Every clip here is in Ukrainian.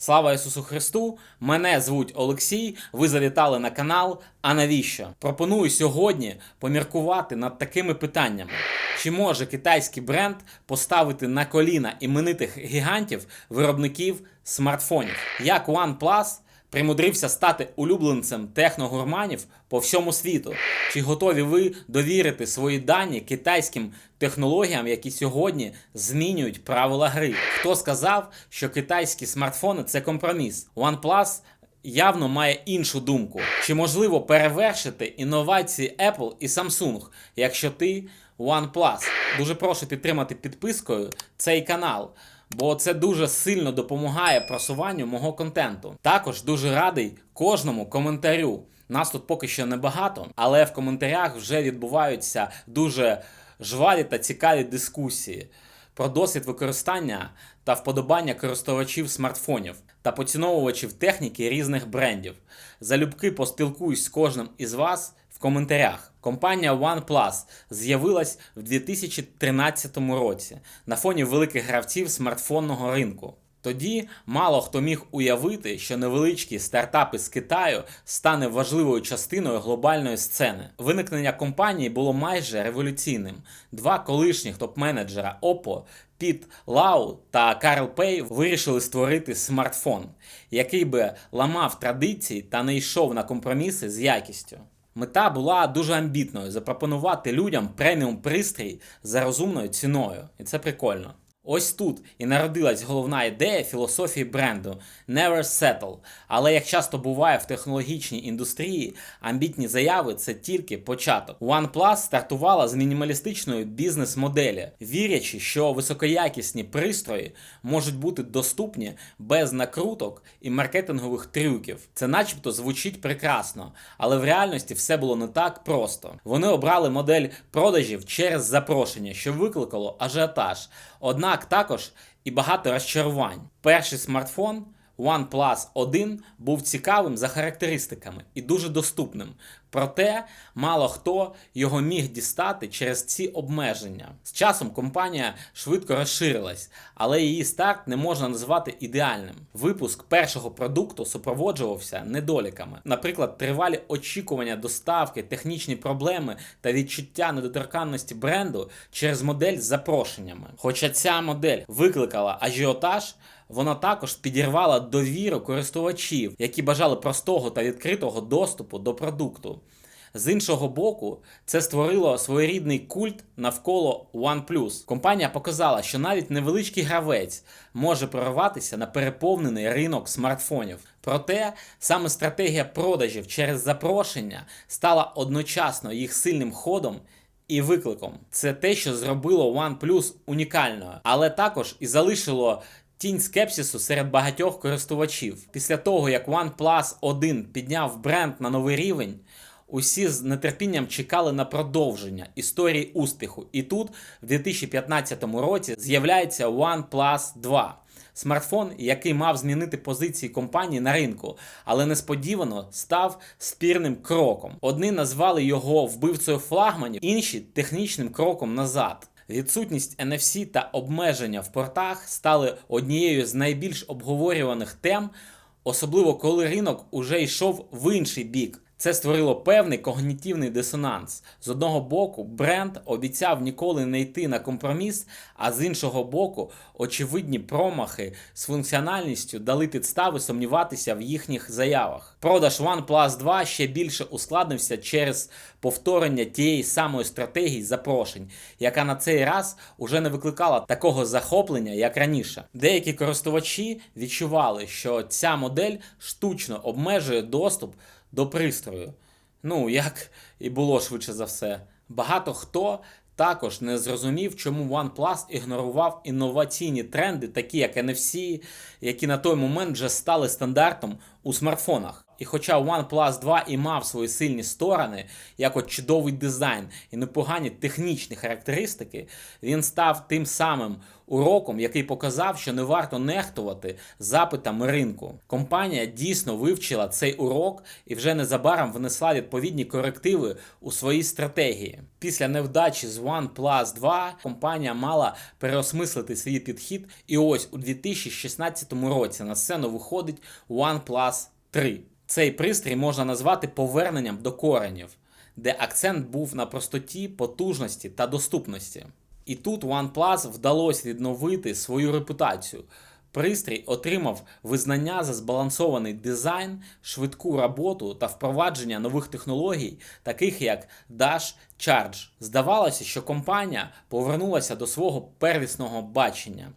Слава Ісусу Христу! Мене звуть Олексій. Ви завітали на канал. А навіщо? Пропоную сьогодні поміркувати над такими питаннями: чи може китайський бренд поставити на коліна іменитих гігантів виробників смартфонів? Як OnePlus примудрився стати улюбленцем техногурманів по всьому світу? Чи готові ви довірити свої дані китайським технологіям, які сьогодні змінюють правила гри? Хто сказав, що китайські смартфони це компроміс? OnePlus явно має іншу думку. Чи можливо перевершити інновації Apple і Samsung, якщо ти OnePlus? Дуже прошу підтримати підпискою цей канал. Бо це дуже сильно допомагає просуванню мого контенту. Також дуже радий кожному коментарю. Нас тут поки що небагато, але в коментарях вже відбуваються дуже жваві та цікаві дискусії про досвід використання та вподобання користувачів смартфонів та поціновувачів техніки різних брендів. Залюбки поспілкуюсь з кожним із вас в коментарях. Компанія OnePlus з'явилась в 2013 році на фоні великих гравців смартфонного ринку. Тоді мало хто міг уявити, що невеличкий стартап із Китаю стане важливою частиною глобальної сцени. Виникнення компанії було майже революційним. Два колишніх топ-менеджера Oppo Піт Лау та Карл Пей вирішили створити смартфон, який би ламав традиції та не йшов на компроміси з якістю. Мета була дуже амбітною запропонувати людям преміум пристрій за розумною ціною, і це прикольно. Ось тут і народилась головна ідея філософії бренду Never Settle. Але як часто буває в технологічній індустрії, амбітні заяви це тільки початок. OnePlus стартувала з мінімалістичної бізнес-моделі, вірячи, що високоякісні пристрої можуть бути доступні без накруток і маркетингових трюків. Це начебто звучить прекрасно, але в реальності все було не так просто. Вони обрали модель продажів через запрошення, що викликало ажіотаж. Однак також і багато розчарувань. Перший смартфон OnePlus 1 був цікавим за характеристиками і дуже доступним. Проте мало хто його міг дістати через ці обмеження. З часом компанія швидко розширилась, але її старт не можна назвати ідеальним. Випуск першого продукту супроводжувався недоліками, наприклад, тривалі очікування доставки, технічні проблеми та відчуття недоторканності бренду через модель з запрошеннями. Хоча ця модель викликала ажіотаж. Вона також підірвала довіру користувачів, які бажали простого та відкритого доступу до продукту. З іншого боку, це створило своєрідний культ навколо OnePlus. Компанія показала, що навіть невеличкий гравець може прорватися на переповнений ринок смартфонів. Проте саме стратегія продажів через запрошення стала одночасно їх сильним ходом. І викликом це те, що зробило OnePlus унікальною, але також і залишило Тінь скепсису серед багатьох користувачів. Після того, як OnePlus 1 підняв бренд на новий рівень, усі з нетерпінням чекали на продовження історії успіху. І тут, в 2015 році, з'являється OnePlus 2. Смартфон, який мав змінити позиції компанії на ринку, але несподівано став спірним кроком. Одні назвали його вбивцею флагманів, інші технічним кроком назад. Відсутність NFC та обмеження в портах стали однією з найбільш обговорюваних тем, особливо коли ринок уже йшов в інший бік. Це створило певний когнітивний дисонанс. З одного боку, бренд обіцяв ніколи не йти на компроміс, а з іншого боку, очевидні промахи з функціональністю дали підстави сумніватися в їхніх заявах. Продаж OnePlus 2 ще більше ускладнився через повторення тієї самої стратегії запрошень, яка на цей раз уже не викликала такого захоплення, як раніше. Деякі користувачі відчували, що ця модель штучно обмежує доступ до пристрою. Ну, як і було швидше за все. Багато хто також не зрозумів, чому OnePlus ігнорував інноваційні тренди, такі як NFC, які на той момент вже стали стандартом у смартфонах. І хоча OnePlus 2 і мав свої сильні сторони, як от чудовий дизайн і непогані технічні характеристики, він став тим самим уроком, який показав, що не варто нехтувати запитами ринку. Компанія дійсно вивчила цей урок і вже незабаром внесла відповідні корективи у свої стратегії. Після невдачі з OnePlus 2 компанія мала переосмислити свій підхід, і ось у 2016 році на сцену виходить OnePlus 3. Цей пристрій можна назвати поверненням до коренів, де акцент був на простоті, потужності та доступності. І тут OnePlus вдалося відновити свою репутацію. Пристрій отримав визнання за збалансований дизайн, швидку роботу та впровадження нових технологій, таких як Dash Charge. Здавалося, що компанія повернулася до свого первісного бачення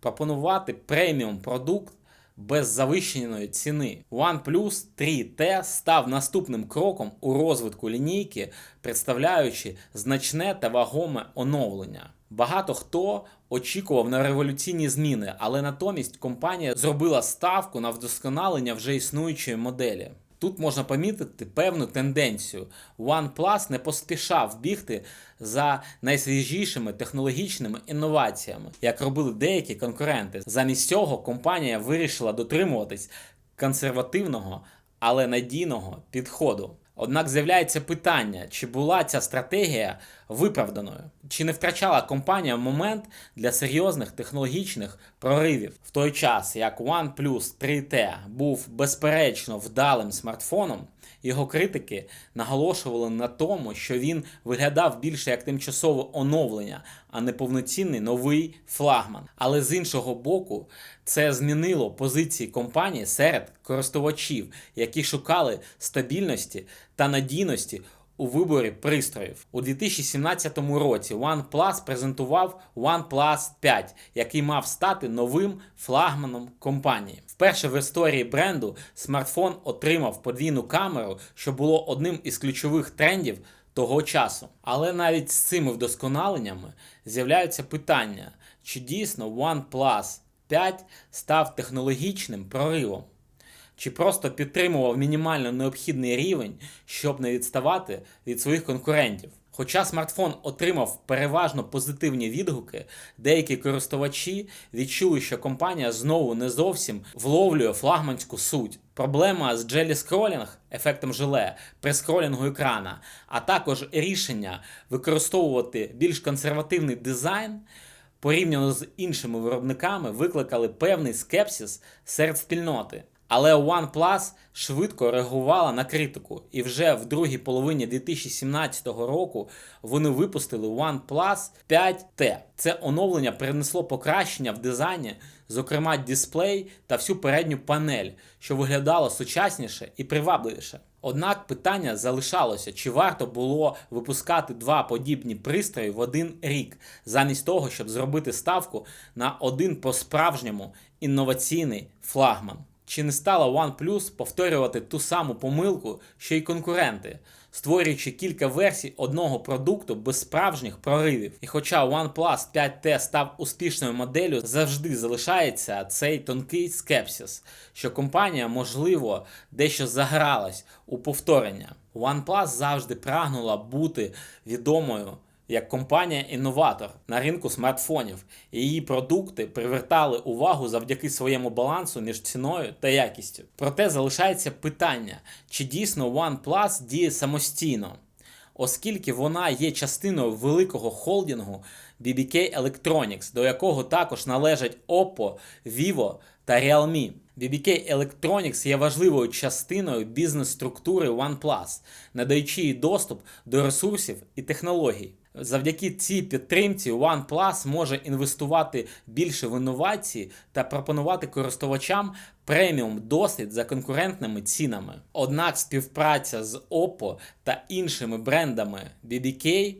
пропонувати преміум продукт без завищеної ціни. OnePlus 3T став наступним кроком у розвитку лінійки, представляючи значне та вагоме оновлення. Багато хто очікував на революційні зміни, але натомість компанія зробила ставку на вдосконалення вже існуючої моделі. Тут можна помітити певну тенденцію. OnePlus не поспішав бігти за найсвіжішими технологічними інноваціями, як робили деякі конкуренти. Замість цього компанія вирішила дотримуватись консервативного, але надійного підходу. Однак з'являється питання, чи була ця стратегія виправданою, чи не втрачала компанія момент для серйозних технологічних проривів в той час, як OnePlus 3T був безперечно вдалим смартфоном. Його критики наголошували на тому, що він виглядав більше як тимчасове оновлення, а не повноцінний новий флагман. Але з іншого боку, це змінило позиції компанії серед користувачів, які шукали стабільності та надійності у виборі пристроїв. У 2017 році OnePlus презентував OnePlus 5, який мав стати новим флагманом компанії. Вперше в історії бренду смартфон отримав подвійну камеру, що було одним із ключових трендів того часу. Але навіть з цими вдосконаленнями з'являються питання, чи дійсно OnePlus 5 став технологічним проривом чи просто підтримував мінімально необхідний рівень, щоб не відставати від своїх конкурентів. Хоча смартфон отримав переважно позитивні відгуки, деякі користувачі відчули, що компанія знову не зовсім вловлює флагманську суть. Проблема з джелі скролінг, ефектом желе при скролінгу екрана, а також рішення використовувати більш консервативний дизайн порівняно з іншими виробниками викликали певний скепсис серед спільноти. Але OnePlus швидко реагувала на критику, і вже в другій половині 2017 року вони випустили OnePlus 5T. Це оновлення принесло покращення в дизайні, зокрема дисплей та всю передню панель, що виглядало сучасніше і привабливіше. Однак питання залишалося, чи варто було випускати два подібні пристрої в один рік, замість того, щоб зробити ставку на один по-справжньому інноваційний флагман. Чи не стала OnePlus повторювати ту саму помилку, що й конкуренти, створюючи кілька версій одного продукту без справжніх проривів? І хоча OnePlus 5T став успішною моделлю, завжди залишається цей тонкий скепсис, що компанія, можливо, дещо загралась у повторення. OnePlus завжди прагнула бути відомою як компанія-інноватор на ринку смартфонів, її продукти привертали увагу завдяки своєму балансу між ціною та якістю. Проте залишається питання, чи дійсно OnePlus діє самостійно, оскільки вона є частиною великого холдингу BBK Electronics, до якого також належать Oppo, Vivo та Realme. BBK Electronics є важливою частиною бізнес-структури OnePlus, надаючи їй доступ до ресурсів і технологій. Завдяки цій підтримці OnePlus може інвестувати більше в інновації та пропонувати користувачам преміум досвід за конкурентними цінами. Однак співпраця з Oppo та іншими брендами BBK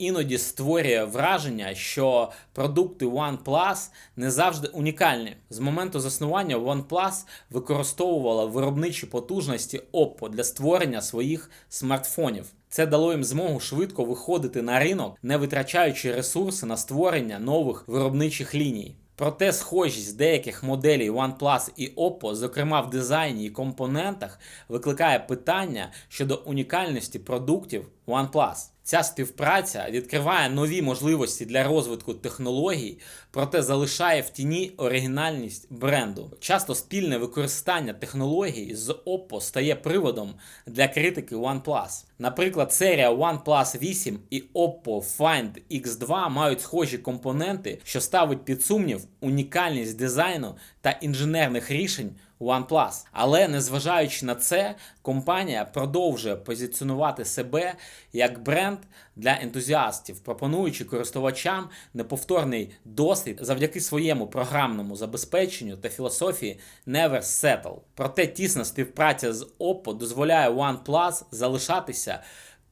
іноді створює враження, що продукти OnePlus не завжди унікальні. З моменту заснування OnePlus використовувала виробничі потужності Oppo для створення своїх смартфонів. Це дало їм змогу швидко виходити на ринок, не витрачаючи ресурси на створення нових виробничих ліній. Проте схожість деяких моделей OnePlus і Oppo, зокрема в дизайні і компонентах, викликає питання щодо унікальності продуктів OnePlus. Ця співпраця відкриває нові можливості для розвитку технологій, проте залишає в тіні оригінальність бренду. Часто спільне використання технологій з Oppo стає приводом для критики OnePlus. Наприклад, серія OnePlus 8 і Oppo Find X2 мають схожі компоненти, що ставить під сумнів унікальність дизайну та інженерних рішень OnePlus. Але незважаючи на це, компанія продовжує позиціонувати себе як бренд для ентузіастів, пропонуючи користувачам неповторний досвід завдяки своєму програмному забезпеченню та філософії Never Settle. Проте тісна співпраця з Oppo дозволяє OnePlus залишатися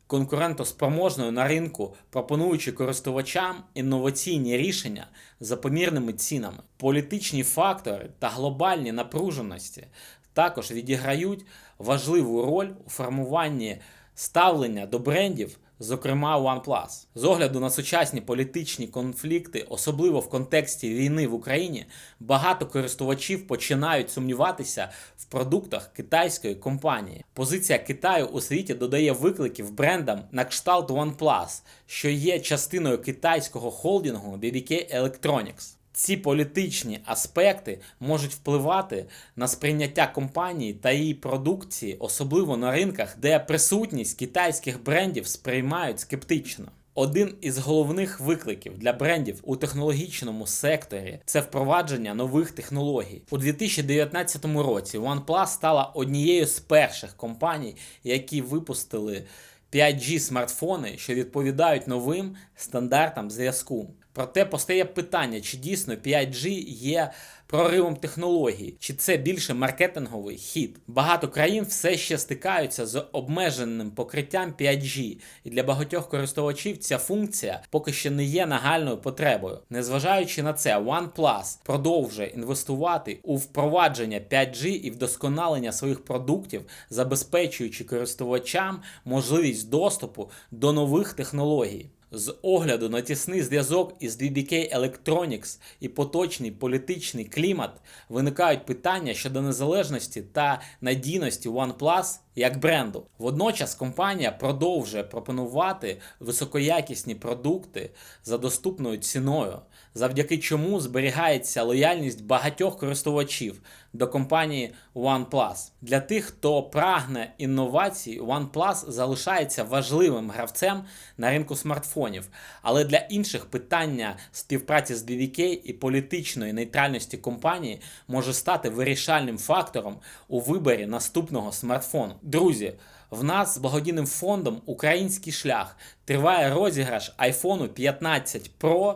конкурентоспроможною на ринку, пропонуючи користувачам інноваційні рішення за помірними цінами. Політичні фактори та глобальні напруженості також відіграють важливу роль у формуванні ставлення до брендів. Зокрема, OnePlus. З огляду на сучасні політичні конфлікти, особливо в контексті війни в Україні, багато користувачів починають сумніватися в продуктах китайської компанії. Позиція Китаю у світі додає викликів брендам на кшталт OnePlus, що є частиною китайського холдингу BBK Electronics. Ці політичні аспекти можуть впливати на сприйняття компанії та її продукції, особливо на ринках, де присутність китайських брендів сприймають скептично. Один із головних викликів для брендів у технологічному секторі це впровадження нових технологій. У 2019 році OnePlus стала однією з перших компаній, які випустили 5G смартфони, що відповідають новим стандартам зв'язку. Проте постає питання, чи дійсно 5G є проривом технологій, чи це більше маркетинговий хід. Багато країн все ще стикаються з обмеженим покриттям 5G, і для багатьох користувачів ця функція поки що не є нагальною потребою. Незважаючи на це, OnePlus продовжує інвестувати у впровадження 5G і вдосконалення своїх продуктів, забезпечуючи користувачам можливість доступу до нових технологій. З огляду на тісний зв'язок із DDK Electronics і поточний політичний клімат виникають питання щодо незалежності та надійності OnePlus як бренду. Водночас компанія продовжує пропонувати високоякісні продукти за доступною ціною, завдяки чому зберігається лояльність багатьох користувачів до компанії OnePlus. Для тих, хто прагне інновацій, OnePlus залишається важливим гравцем на ринку смартфонів, але для інших питання співпраці з BVK і політичної нейтральності компанії може стати вирішальним фактором у виборі наступного смартфону. Друзі, в нас з благодійним фондом Український шлях триває розіграш iPhone 15 Pro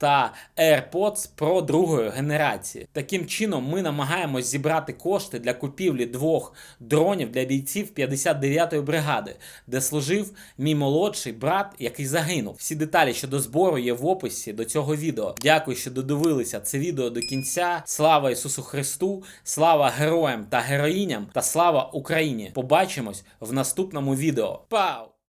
та AirPods Pro другої генерації. Таким чином, ми намагаємось зібрати кошти для купівлі двох дронів для бійців 59-ї бригади, де служив мій молодший брат, який загинув. Всі деталі щодо збору є в описі до цього відео. Дякую, що додивилися це відео до кінця. Слава Ісусу Христу! Слава героям та героїням та слава Україні! Побачимось в наступному відео. Пау!